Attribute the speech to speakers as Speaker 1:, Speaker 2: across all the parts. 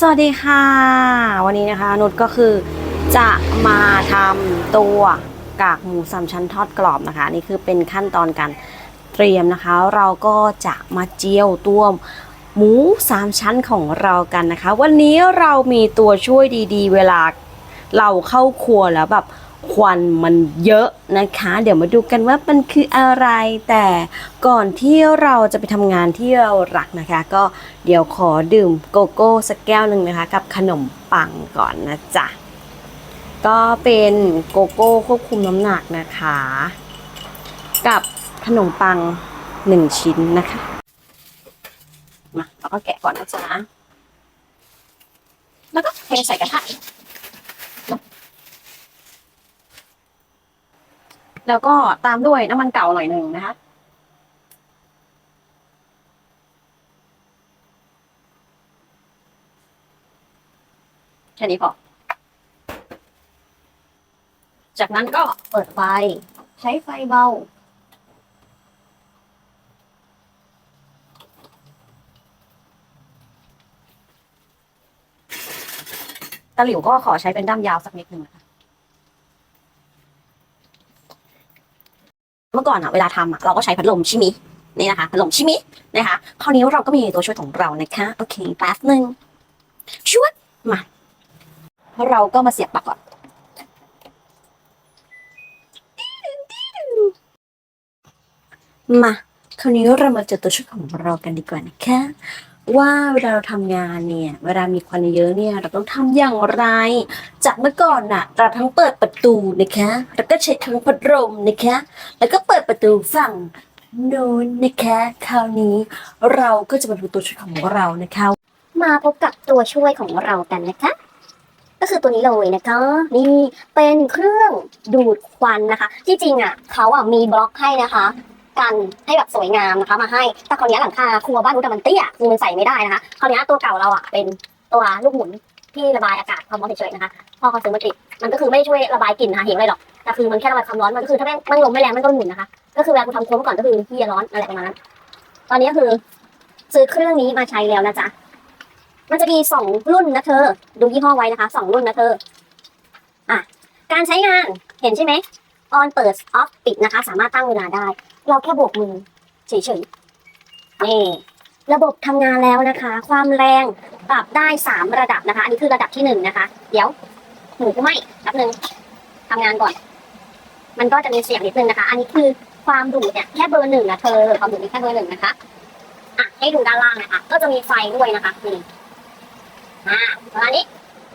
Speaker 1: สวัสดีค่ะ วันนี้นะคะนุชก็คือจะมาทำตัวกากหมูสามชั้นทอดกรอบนะคะนี่คือเป็นขั้นตอนการเตรียมนะคะ เราก็จะมาเจียวตัวหมูสามชั้นของเรากันนะคะ วันนี้เรามีตัวช่วยดีๆ เวลาเราเข้าครัวแล้วแบบ ควันมันเยอะนะคะ เดี๋ยวมาดูกันว่ามันคืออะไรแต่ก่อนที่เราจะไปทำงานที่เรารักนะคะ ก็เดี๋ยวขอดื่มโกโก้สักแก้วหนึ่งนะคะ กับขนมปังก่อนนะจ๊ะก็เป็นโกโก้ควบคุมน้ำหนักนะคะ กับขนมปังหนึ่งชิ้นนะคะมาเราก็แกะก่อนนะจ๊ะแล้วก็เทใส่กระทะ แล้วก็ตามด้วยน้ำมันเก่าหน่อยหนึ่งนะคะ แค่นี้พอ จากนั้นก็เปิดไฟ ใช้ไฟเบาตะหลิวก็ขอใช้เป็นด้ามยาวสักนิดหนึ่งนะคะ มื่อก่อนอะเวลาทำอะเราก็ใช้พัดลมชิมินี่นะคะพัดลมชิมินะคะคราวนี้เราก็มีตัวช่วยของเรานะคะโอเคแป๊บหนึ่งชวดมาเราก็มาเสียบปลั๊กก่อนมาคราวนี้เรามาเจอตัวช่วยของเรากันดีกว่านะคะ ว่าเวลาเราทำงานเนี่ย เวลามีควันเยอะเนี่ย เราต้องทำอย่างไร จากเมื่อก่อนน่ะ เราทั้งเปิดประตูนะคะ แล้วก็ใช้ทั้งพัดลมนะคะ แล้วก็เปิดประตูฝั่งโน้นนะคะคราวนี้เราก็จะมาดูตัวช่วยของเรานะคะ
Speaker 2: มาพบกับตัวช่วยของเรากันนะคะ ก็คือตัวนี้เลยนะคะนี่เป็นเครื่องดูดควันนะคะ ที่จริงอะเขาอะมีบล็อกให้นะคะ กันให้แบบสวยงามนะคะมาให้แต่คราวนี้หลังคาครัวบ้านนู้นมันเตี้ยคือมันใส่ไม่ได้นะคะคราวนี้ตัวเก่าเราอะเป็นตัวลูกหมุนที่ระบายอากาศความร้อนเฉยๆนะคะพอเขาซื้อมาติดมันก็คือไม่ช่วยระบายกลิ่นหาเหวอะไรหรอกแต่คือมันแค่ระบายความร้อนมันก็คือถ้าแม่งมันลมไม่แรงมันก็หมุนนะคะ ก็คือเวลาคุณทำครัวก่อนก็คือที่จะร้อนอะไรประมาณนั้นตอนนี้ก็คือซื้อเครื่องนี้มาใช้แล้วนะจ๊ะมันจะมีสองรุ่นนะเธอ ดูยี่ห้อไว้นะคะสองรุ่นนะเธออะการใช้งานเห็นใช่ไหม on เปิด off ปิดนะคะ สามารถตั้งเวลาได้ เราแค่โบกมือเฉยๆนี่ระบบทำงานแล้วนะคะ ความแรงปรับได้สามระดับนะคะ อันนี้คือระดับที่หนึ่งนะคะ เดี๋ยวหมูไหม่แป๊บนึงทำงานก่อน มันก็จะมีเสียงนิดนึงนะคะ อันนี้คือความดูดเนี่ยแค่เบอร์หนึ่งนะเธอความดูดนี่แค่เบอร์หนึ่งนะคะอะให้ดูด้านล่างนะคะ ก็จะมีไฟด้วยนะคะนี่อ่าประมาณนี้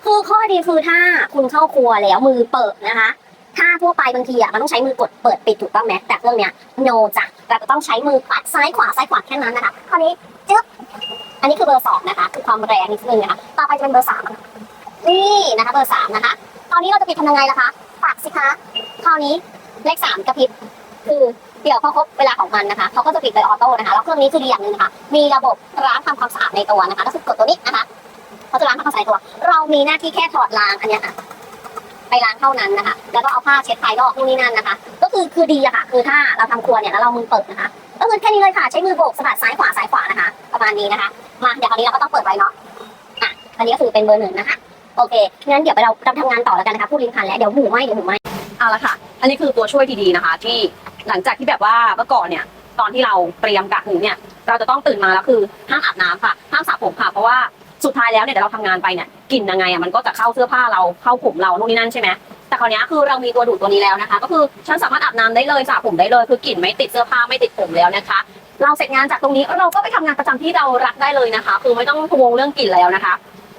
Speaker 2: คือข้อดีคือถ้าคุณเข้าครัวแล้วมือเปิดนะคะ ถ้าทั่วไปบางทีอะมันต้องใช้มือกดเปิดปิดถูกต้องไหมแต่เครื่องเนี้ยโนจ้ะเราจะต้องใช้มือปัดซ้ายขวาซ้ายขวาแค่นั้นนะคะคราวนี้จึ๊บอันนี้คือเบอร์สองนะคะ คือความแรงนิดนึงนะคะต่อไปจะเป็นเบอร์สามนี่นะคะเบอร์สามนะคะตอนนี้เราจะปิดทำยังไงล่ะคะปัดสิคะคราวนี้เลขสามกระพริบคือเดี๋ยวพอครบเวลาของมันนะคะเขาก็จะปิดโดยออโต้นะคะแล้วเครื่องนี้คือดีอย่างหนึ่งนะคะ มีระบบล้างทำความสะอาดในตัวนะคะก็คือกดตัวนี้นะคะเขาจะล้างทำความสะอาดตัว เรามีหน้าที่แค่ถอดล้างอันเนี้ยค่ะ ไปล้างเท่านั้นนะคะ แล้วก็เอาผ้าเช็ดภายนอกนู่นนี่นั่นนะคะ ก็คือคือดีอะค่ะ คือถ้าเราทำครัวเนี่ยแล้วเรามือเปิดนะคะ ก็คือแค่นี้เลยค่ะ ใช้มือโบกสะบัดซ้ายขวาซ้ายขวานะคะ ประมาณนี้นะคะ มาเดี๋ยวคราวนี้เราก็ต้องเปิดไว้เนาะ อะ อันนี้ก็คือเป็นเบอร์หนึ่งนะคะ โอเค งั้นเดี๋ยวไปเราเราทำงานต่อแล้วกันนะคะ พูดลิ้นพันแล้ว เดี๋ยวหมูไหมเดี๋ยวหมูไหม
Speaker 1: เอาละค่ะ อันนี้คือตัวช่วยดีๆนะคะ ที่หลังจากที่แบบว่าเมื่อก่อนเนี่ยตอนที่เราเตรียมกากหมูเนี่ย เราจะต้องตื่นมาแล้วคือห้ามอาบน้ำค่ะ ห้ามสระผมค่ะ เพราะว่าสุดท้ายแล้วเนี่ยเดี๋ยวเราทำงานไปเนี่ย กลิ่นยังไงอะมันก็จะเข้าเสื้อผ้าเราเข้าผมเรานู่นนี่นั่นใช่ไหมแต่คราวนี้คือเรามีตัวดูดตัวนี้แล้วนะคะ ก็คือฉันสามารถอาบน้ำได้เลยสระผมได้เลยคือกลิ่นไม่ติดเสื้อผ้าไม่ติดผมแล้วนะคะ เราเสร็จงานจากตรงนี้เราก็ไปทำงานประจำที่เรารักได้เลยนะคะ คือไม่ต้องพวงเรื่องกลิ่นแล้วนะคะ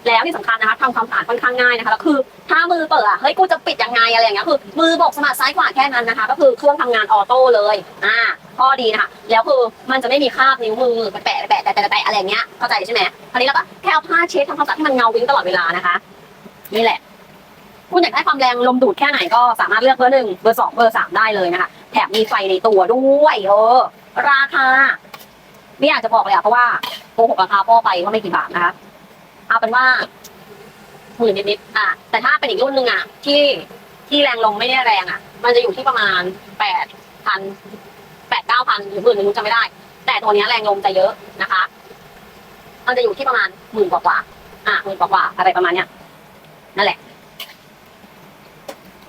Speaker 1: แล้วที่สำคัญนะคะทำความสะอาดค่อนข้างง่ายนะคะแล้วคือถ้ามือเปิดอะเฮ้ยกูจะปิดยังไงอะไรอย่างเงี้ยคือมือโบกสมัครซ้ายขวาแค่นั้นนะคะ ก็คือเครื่องทำงานออโต้เลยอ่าข้อดีนะคะแล้วคือมันจะไม่มีคราบนิ้วมือแปะแปะ แปะแปะแปะแปะอะไรอย่างเงี้ยเข้าใจใช่ไหมคราวนี้เราก็แค่เอาผ้าเช็ดทำความสะอาดให้มันเงาวิ่งตลอดเวลานะคะ นี่แหละ คุณอยากได้ความแรงลมดูดแค่ไหนก็สามารถเลือกเบอร์หนึ่งเบอร์สองเบอร์สามได้เลยนะคะแถมมีไฟในตัวด้วยเออราคาไม่อยากจะบอกเลยอะเพราะว่าโกหกราคาพ่อไปว่าไม่กี่บาทนะคะเอาเป็นว่าหมื่นนิดๆอะแต่ถ้าเป็นอีกรุ่นหนึ่งอะที่ที่แรงลมไม่ได้แรงอะมันจะอยู่ที่ประมาณแปดพันแปดเก้าพันหรือหมื่นหนึ่งจำไม่ได้ แต่ตัวนี้แรงลมจะเยอะนะคะ มันจะอยู่ที่ประมาณหมื่นกว่าๆอะหมื่นกว่าๆอะไรประมาณเนี้ยนั่นแหละ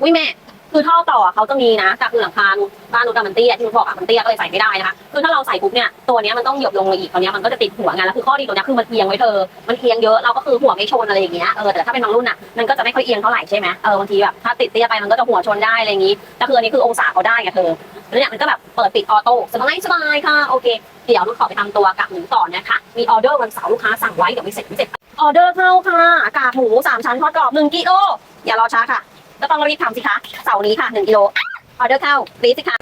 Speaker 1: วิแม่คือท่อต่อเขาจะมีนะจากคือหลังคาบ้านนูนอะมันเตี้ยที่หนูบอกอะมันเตี้ยก็เลยใส่ไม่ได้นะคะคือถ้าเราใส่ปุ๊บเนี่ยตัวนี้มันต้องเหยียบลงมาอีกตอนนี้มันก็จะติดหัวไงแล้วคือข้อดีตัวนี้คือมันเอียงไว้เธอมันเอียงเยอะเราก็คือหัวไม่ชนอะไรอย่างเงี้ยเออแต่ถ้าเป็นบางรุ่นอะมันก็จะไม่ค่อยเอียงเท่าไหร่ใช่ไหมเออบางทีแบบถ้าติดเตี้ยไปมันก็จะหัวชนได้อะไรอย่างงี้แต่คืออันนี้คือองศาเขาได้ไงเธอ แล้วเนี่ยมันก็แบบเปิดปิดออโต้สบายสบายค่ะโอเค เดี๋ยวต้องขอไปทำตัวกับหมูต่อนะคะ มีออเดอร์วันเสาร์ลูกค้าสั่งไว้เดี๋ยวไม่เสร็จไม่เสร็จออเดอร์เข้าค่ะกากหมูสามชั้นทอดกรอบหนึ่งกิโลอย่ารอช้าค่ะก็ต้องรีบทำสิคะเสาร์นี้ค่ะหนึ่งกิโลออเดอร์เข้ารีบสิคะ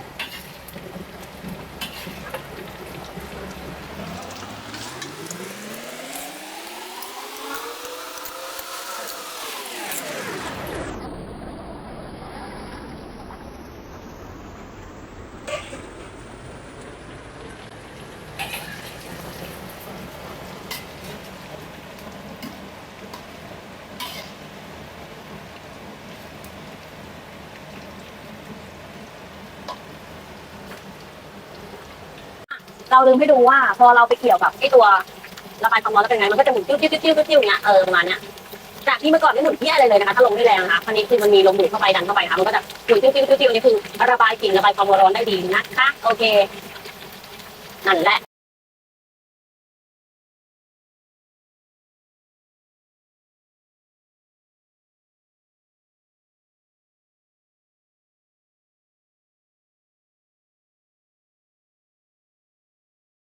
Speaker 1: เราลืมให้ดูว่า พอเราไปเกี่ยวกับไอ้ตัวระบายความร้อนแล้วเป็นไงมันก็จะหมุนติ้วติ้วติ้วติ้วติ้วอย่างเงี้ยเออประมาณเนี้ยจากที่เมื่อก่อนไม่หมุนเที่ยอะไรเลยนะคะถ้าลงไม่แรงนะคะอันนี้คือมันมีลมดูดเข้าไปดันเข้าไปค่ะมันก็จะหมุนติ้วติ้วติ้วติ้วนี่คือระบายกลิ่นระบายความร้อนได้ดีนะคะโอเคนั่นแหละ